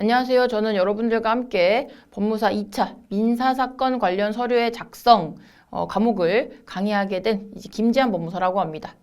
안녕하세요. 저는 여러분들과 함께 법무사 2차 민사사건 관련 서류의 작성 어, 과목을 강의하게 된 김지한 법무사라고 합니다.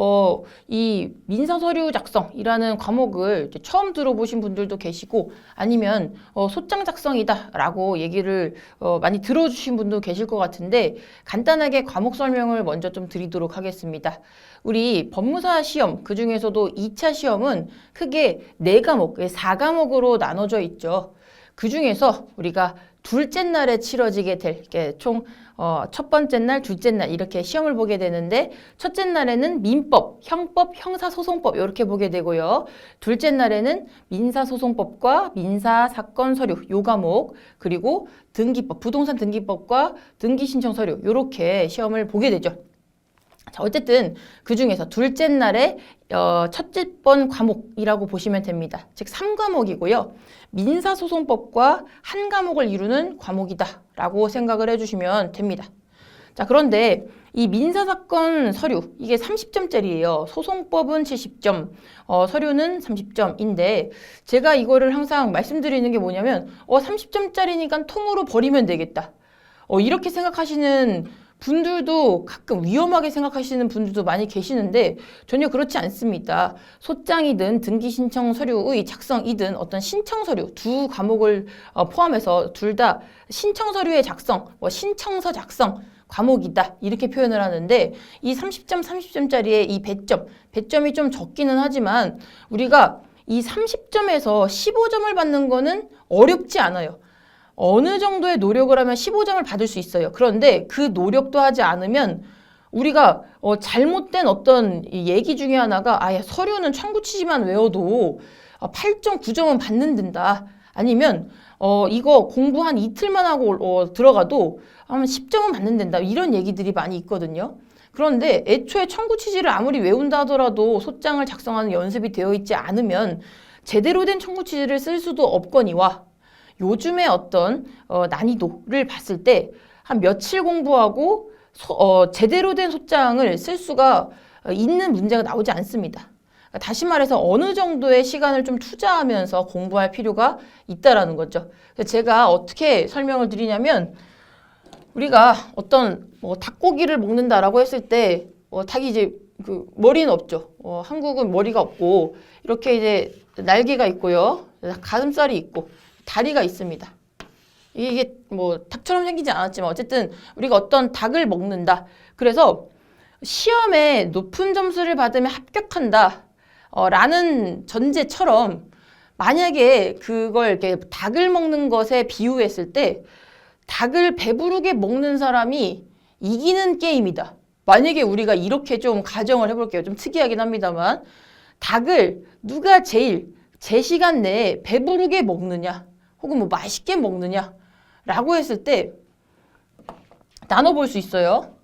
어, 이 민사 서류 작성이라는 과목을 처음 들어보신 분들도 계시고 아니면 어, 소장 작성이다라고 얘기를 어, 많이 들어주신 분도 계실 것 같은데 간단하게 과목 설명을 먼저 좀 드리도록 하겠습니다. 우리 법무사 시험 그 중에서도 2차 시험은 크게 4과목, 4과목으로 나눠져 있죠. 그 중에서 우리가 둘째 날에 치러지게 될, 총, 어, 첫 번째 날, 둘째 날, 이렇게 시험을 보게 되는데, 첫째 날에는 민법, 형법, 형사소송법, 이렇게 보게 되고요. 둘째 날에는 민사소송법과 민사사건 서류, 요 과목, 그리고 등기법, 부동산 등기법과 등기신청 서류, 요렇게 시험을 보게 되죠. 자, 어쨌든 그 중에서 둘째 날에 어, 첫째 번 과목이라고 보시면 됩니다. 즉 3과목이고요. 민사소송법과 한 과목을 이루는 과목이다라고 생각을 해주시면 됩니다. 자, 그런데 이 민사사건 서류, 이게 30점짜리예요. 소송법은 70점, 어, 서류는 30점인데, 제가 이거를 항상 말씀드리는 게 뭐냐면, 어, 30점짜리니까 통으로 버리면 되겠다. 어, 이렇게 생각하시는 분들도 가끔 위험하게 생각하시는 분들도 많이 계시는데 전혀 그렇지 않습니다. 소장이든 등기 신청 서류의 작성이든 어떤 신청 서류 두 과목을 어, 포함해서 둘 다 신청 서류의 작성, 뭐 신청서 작성 과목이다 이렇게 표현을 하는데 이 30점, 30점짜리의 이 배점, 배점이 좀 적기는 하지만 우리가 이 30점에서 15점을 받는 거는 어렵지 않아요. 어느 정도의 노력을 하면 15점을 받을 수 있어요. 그런데 그 노력도 하지 않으면 우리가 어, 잘못된 어떤 이 얘기 중에 하나가 아예 서류는 청구치지만 외워도 어, 8.9점은 받는다. 아니면 어, 이거 공부 한 이틀만 하고 어, 들어가도 한 10점은 받는다. 이런 얘기들이 많이 있거든요. 그런데 애초에 청구치지를 아무리 외운다 하더라도 소장을 작성하는 연습이 되어 있지 않으면 제대로 된 청구치지를 쓸 수도 없거니와 요즘의 어떤 어, 난이도를 봤을 때 한 며칠 공부하고 소, 어, 제대로 된 소장을 쓸 수가 어, 있는 문제가 나오지 않습니다. 다시 말해서 어느 정도의 시간을 좀 투자하면서 공부할 필요가 있다라는 거죠. 제가 어떻게 설명을 드리냐면 우리가 어떤 뭐 닭고기를 먹는다라고 했을 때 어, 닭이 이제 그 머리는 없죠. 어, 한국은 머리가 없고 이렇게 이제 날개가 있고요, 가슴살이 있고 다리가 있습니다. 이게 뭐 닭처럼 생기지 않았지만 어쨌든 우리가 어떤 닭을 먹는다. 그래서 시험에 높은 점수를 받으면 합격한다. 어, 라는 전제처럼 만약에 그걸 이렇게 닭을 먹는 것에 비유했을 때 닭을 배부르게 먹는 사람이 이기는 게임이다. 만약에 우리가 이렇게 좀 가정을 해볼게요. 좀 특이하긴 합니다만 닭을 누가 제일 제 시간 내에 배부르게 먹느냐 혹은 뭐 맛있게 먹느냐 라고 했을 때 나눠볼 수 있어요.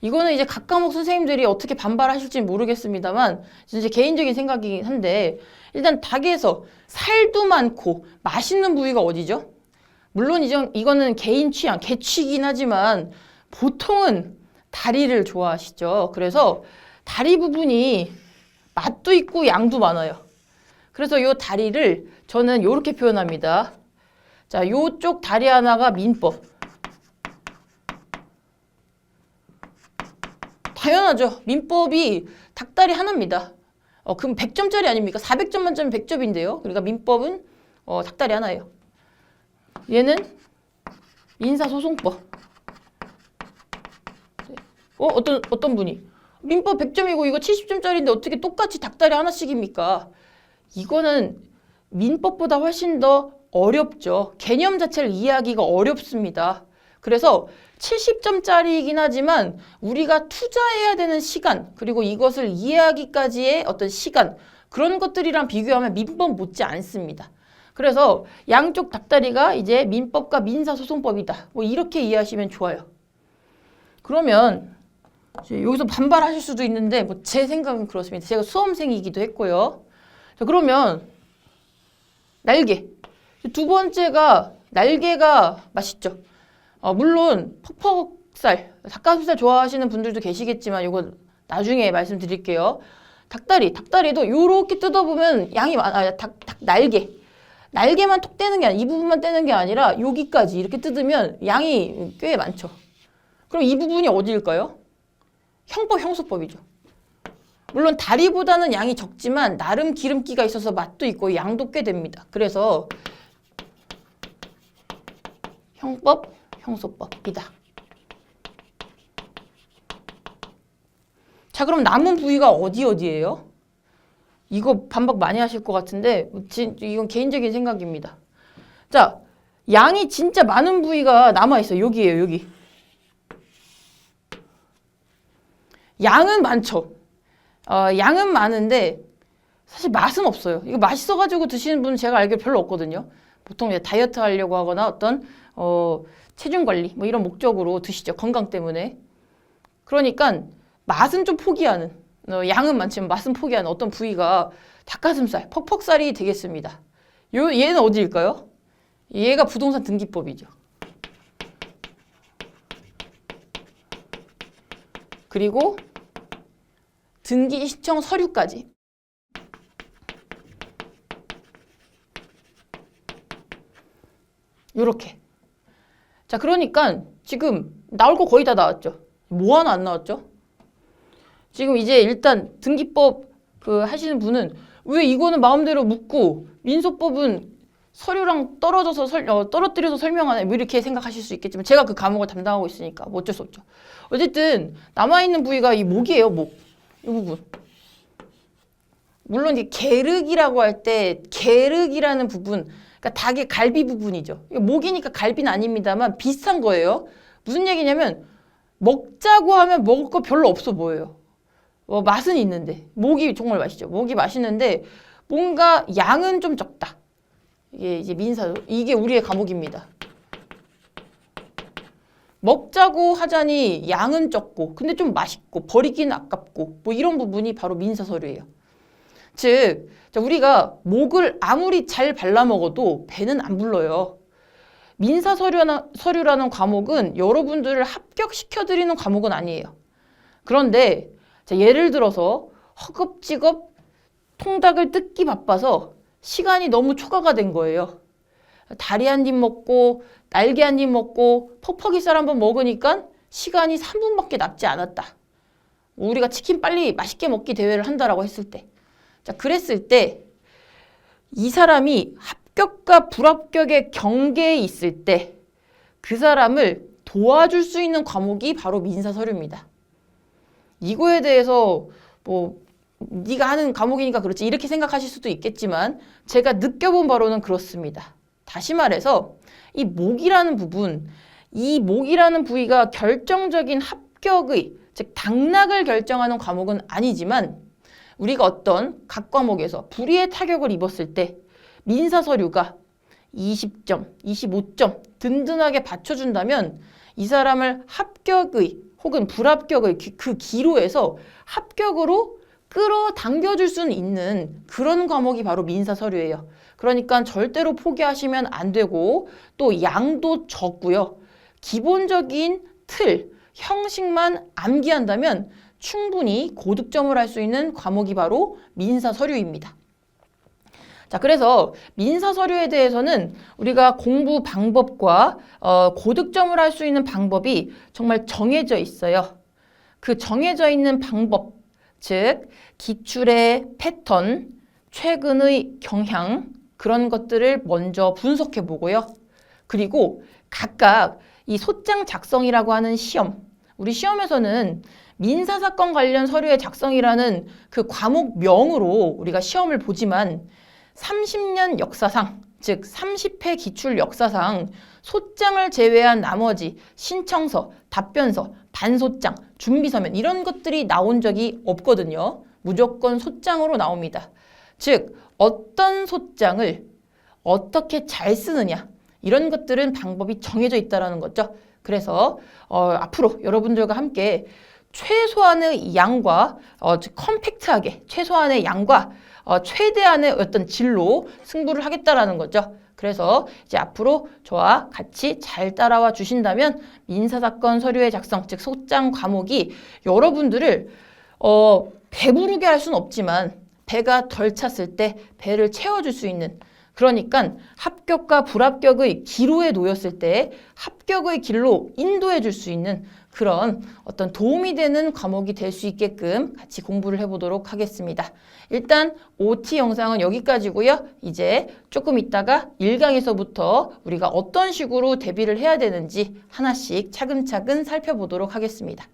이거는 이제 각 과목 선생님들이 어떻게 반발하실지 모르겠습니다만 이제 개인적인 생각이긴 한데 일단 닭에서 살도 많고 맛있는 부위가 어디죠? 물론 이전 이거는 개인 취향, 개취긴 하지만 보통은 다리를 좋아하시죠. 그래서 다리 부분이 맛도 있고 양도 많아요. 그래서 요 다리를 저는 이렇게 표현합니다. 자, 요쪽 다리 하나가 민법. 당연하죠. 민법이 닭다리 하나입니다. 어, 그럼 100점짜리 아닙니까? 400점 만점에 100점인데요. 그러니까 민법은 어, 닭다리 하나예요. 얘는 민사소송법. 어, 어떤, 어떤 분이? 민법 100점이고 이거 70점짜리인데 어떻게 똑같이 닭다리 하나씩입니까? 이거는 민법보다 훨씬 더 어렵죠. 개념 자체를 이해하기가 어렵습니다. 그래서 70점짜리이긴 하지만 우리가 투자해야 되는 시간, 그리고 이것을 이해하기까지의 어떤 시간, 그런 것들이랑 비교하면 민법 못지 않습니다. 그래서 양쪽 닭다리가 이제 민법과 민사소송법이다. 뭐 이렇게 이해하시면 좋아요. 그러면 여기서 반발하실 수도 있는데 뭐 제 생각은 그렇습니다. 제가 수험생이기도 했고요. 자, 그러면 날개. 두 번째가 날개가 맛있죠. 어, 물론 퍽퍽살, 닭가슴살 좋아하시는 분들도 계시겠지만 이거 나중에 말씀드릴게요. 닭다리, 닭다리도 요렇게 뜯어보면 양이 많아요. 닭, 닭 날개. 날개만 톡 떼는 게 아니라 이 부분만 떼는 게 아니라 여기까지 이렇게 뜯으면 양이 꽤 많죠. 그럼 이 부분이 어디일까요? 형법 형수법이죠. 물론 다리보다는 양이 적지만 나름 기름기가 있어서 맛도 있고 양도 꽤 됩니다. 그래서 형법 형수법이다. 자 그럼 남은 부위가 어디 어디예요? 이거 반박 많이 하실 것 같은데 진- 이건 개인적인 생각입니다. 자 양이 진짜 많은 부위가 남아 있어요. 여기에요 여기. 양은 많죠. 어, 양은 많은데 사실 맛은 없어요. 이거 맛있어가지고 드시는 분은 제가 알기로 별로 없거든요. 보통 이제 다이어트 하려고 하거나 어떤 어, 체중 관리 뭐 이런 목적으로 드시죠. 건강 때문에. 그러니까 맛은 좀 포기하는 어, 양은 많지만 맛은 포기하는 어떤 부위가 닭가슴살, 퍽퍽살이 되겠습니다. 요 얘는 어디일까요? 얘가 부동산 등기법이죠. 그리고 등기 신청 서류까지. 요렇게. 자, 그러니까 지금 나올 거 거의 다 나왔죠. 뭐 하나 안 나왔죠? 지금 이제 일단 등기법 그 하시는 분은 왜 이거는 마음대로 묻고 민소법은 서류랑 떨어져서 설, 어, 떨어뜨려서 설명하네 뭐 이렇게 생각하실 수 있겠지만 제가 그 과목을 담당하고 있으니까 뭐 어쩔 수 없죠. 어쨌든 남아있는 부위가 이 목이에요, 목. 이 부분. 물론 이제 게륵이라고 할때 게륵이라는 부분, 그러니까 닭의 갈비 부분이죠. 목이니까 갈비는 아닙니다만 비슷한 거예요. 무슨 얘기냐면 먹자고 하면 먹을 거 별로 없어 보여요. 어, 맛은 있는데 목이 정말 맛있죠. 목이 맛있는데 뭔가 양은 좀 적다. 이게 이제 민사 이게 우리의 과목입니다. 먹자고 하자니 양은 적고 근데 좀 맛있고 버리기는 아깝고 뭐 이런 부분이 바로 민사 서류예요. 즉 자, 우리가 목을 아무리 잘 발라 먹어도 배는 안 불러요. 민사 서류라는, 서류라는 과목은 여러분들을 합격시켜 드리는 과목은 아니에요. 그런데 자, 예를 들어서 허겁지겁 통닭을 뜯기 바빠서 시간이 너무 초과가 된 거예요. 다리 한 입 먹고 날개 한 입 먹고 퍽퍽이살 한 번 먹으니까 시간이 3분밖에 남지 않았다. 우리가 치킨 빨리 맛있게 먹기 대회를 한다라고 했을 때. 자, 그랬을 때 이 사람이 합격과 불합격의 경계에 있을 때 그 사람을 도와줄 수 있는 과목이 바로 민사 서류입니다. 이거에 대해서 뭐 네가 하는 과목이니까 그렇지 이렇게 생각하실 수도 있겠지만 제가 느껴본 바로는 그렇습니다. 다시 말해서 이 목이라는 부분, 이 목이라는 부위가 결정적인 합격의 즉 당락을 결정하는 과목은 아니지만 우리가 어떤 각 과목에서 불이의 타격을 입었을 때 민사 서류가 20점, 25점 든든하게 받쳐준다면 이 사람을 합격의 혹은 불합격의 기- 그 기로에서 합격으로 끌어당겨줄 수는 있는 그런 과목이 바로 민사 서류예요. 그러니까 절대로 포기하시면 안 되고 또 양도 적고요. 기본적인 틀, 형식만 암기한다면 충분히 고득점을 할 수 있는 과목이 바로 민사 서류입니다. 자, 그래서 민사 서류에 대해서는 우리가 공부 방법과 어, 고득점을 할 수 있는 방법이 정말 정해져 있어요. 그 정해져 있는 방법, 즉 기출의 패턴, 최근의 경향 그런 것들을 먼저 분석해 보고요. 그리고 각각 이 소장 작성이라고 하는 시험, 우리 시험에서는 민사 사건 관련 서류의 작성이라는 그 과목명으로 우리가 시험을 보지만 30년 역사상, 즉 30회 기출 역사상 소장을 제외한 나머지 신청서, 답변서, 반소장, 준비 서면 이런 것들이 나온 적이 없거든요. 무조건 소장으로 나옵니다. 즉 어떤 소장을 어떻게 잘 쓰느냐 이런 것들은 방법이 정해져 있다라는 거죠. 그래서 어, 앞으로 여러분들과 함께 최소한의 양과 어, 즉 컴팩트하게 최소한의 양과 어, 최대한의 어떤 질로 승부를 하겠다라는 거죠. 그래서 이제 앞으로 저와 같이 잘 따라와 주신다면 민사사건 서류의 작성, 즉 소장 과목이 여러분들을 어, 배부르게 할 수는 없지만 배가 덜 찼을 때 배를 채워줄 수 있는 그러니까 합격과 불합격의 기로에 놓였을 때 합격의 길로 인도해 줄 수 있는 그런 어떤 도움이 되는 과목이 될 수 있게끔 같이 공부를 해보도록 하겠습니다. 일단 OT 영상은 여기까지고요. 이제 조금 있다가 1강에서부터 우리가 어떤 식으로 대비를 해야 되는지 하나씩 차근차근 살펴보도록 하겠습니다.